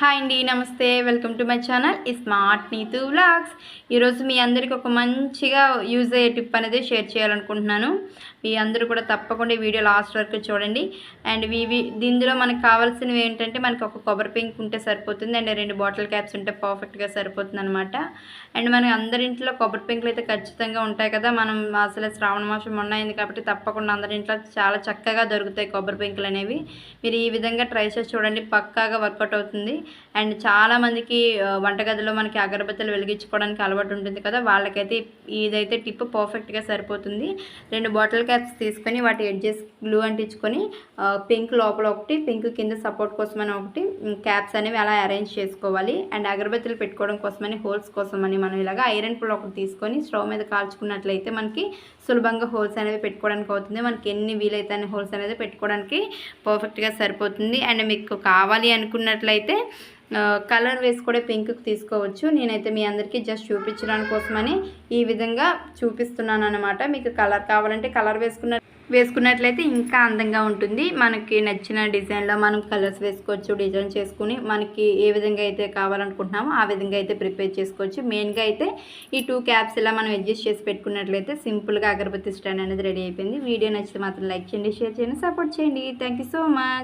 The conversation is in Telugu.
హాయ్ అండి నమస్తే. Welcome to my channel. ఈ స్మార్ట్ నీతు వ్లాగ్స్. ఈరోజు మీ అందరికి ఒక మంచిగా యూజ్ అయ్యే టిప్ అనేది షేర్ చేయాలనుకుంటున్నాను. మీ అందరూ కూడా తప్పకుండా ఈ వీడియో లాస్ట్ వరకు చూడండి. అండ్ ఇవి దీనిలో మనకు కావాల్సినవి ఏంటంటే మనకి ఒక కొబ్బరి పింక్ ఉంటే సరిపోతుంది. అండ్ రెండు బాటిల్ క్యాప్స్ ఉంటే పర్ఫెక్ట్గా సరిపోతుంది అనమాట అండ్ మన అందరింట్లో కొబ్బరి పింకులు అయితే ఖచ్చితంగా ఉంటాయి కదా. మనం అసలు శ్రావణ మాసం మొన్న కాబట్టి తప్పకుండా అందరింట్లో చాలా చక్కగా దొరుకుతాయి కొబ్బరి పింకులు అనేవి. మీరు ఈ విధంగా ట్రై చేసి చూడండి. పక్కాగా వర్కౌట్ అవుతుంది. అండ్ చాలామందికి వంటగదిలో మనకి అగరబత్తులు వెలిగించుకోవడానికి అలవాటు ఉంటుంది కదా వాళ్ళకైతే ఇదైతే టిప్ పర్ఫెక్ట్గా సరిపోతుంది. రెండు బాటిల్ క్యాప్స్ తీసుకొని వాటి ఎడ్జెస్ గ్లూ అంటించుకొని పింక్ లోపల ఒకటి పింక్ కింద సపోర్ట్ కోసం అని ఒకటి క్యాప్స్ అనేవి అలా అరేంజ్ చేసుకోవాలి. అండ్ అగరబత్తులు పెట్టుకోవడం కోసమని హోల్స్ కోసమని మనం ఇలాగా ఐరన్ పుల్ ఒకటి తీసుకొని స్టవ్ మీద కాల్చుకున్నట్లయితే మనకి సులభంగా హోల్స్ అనేవి పెట్టుకోవడానికి అవుతుంది. మనకి ఎన్ని వీలైతే హోల్స్ అనేది పెట్టుకోవడానికి పర్ఫెక్ట్గా సరిపోతుంది. అండ్ మీకు కావాలి అనుకున్నట్లయితే కలర్ వేసి కూడా పింక్ తీసుకోవచ్చు. నేనైతే మీ అందరికీ జస్ట్ చూపించడానికి కోసమని ఈ విధంగా చూపిస్తున్నాను అనమాట మీకు కలర్ కావాలంటే కలర్ వేసుకున్న వేసుకున్నట్లయితే ఇంకా అందంగా ఉంటుంది. మనకి నచ్చిన డిజైన్లో మనం కలర్స్ వేసుకోవచ్చు డిజైన్ చేసుకుని మనకి ఏ విధంగా అయితే కావాలనుకుంటున్నామో ఆ విధంగా అయితే ప్రిపేర్ చేసుకోవచ్చు. మెయిన్గా అయితే ఈ టూ క్యాప్స్ ఇలా మనం అడ్జస్ట్ చేసి పెట్టుకున్నట్లయితే సింపుల్గా అగరబత్తి స్టాండ్ అనేది రెడీ అయిపోయింది. వీడియో నచ్చితే మాత్రం లైక్ చేయండి షేర్ చేయండి సపోర్ట్ చేయండి. Thank so much.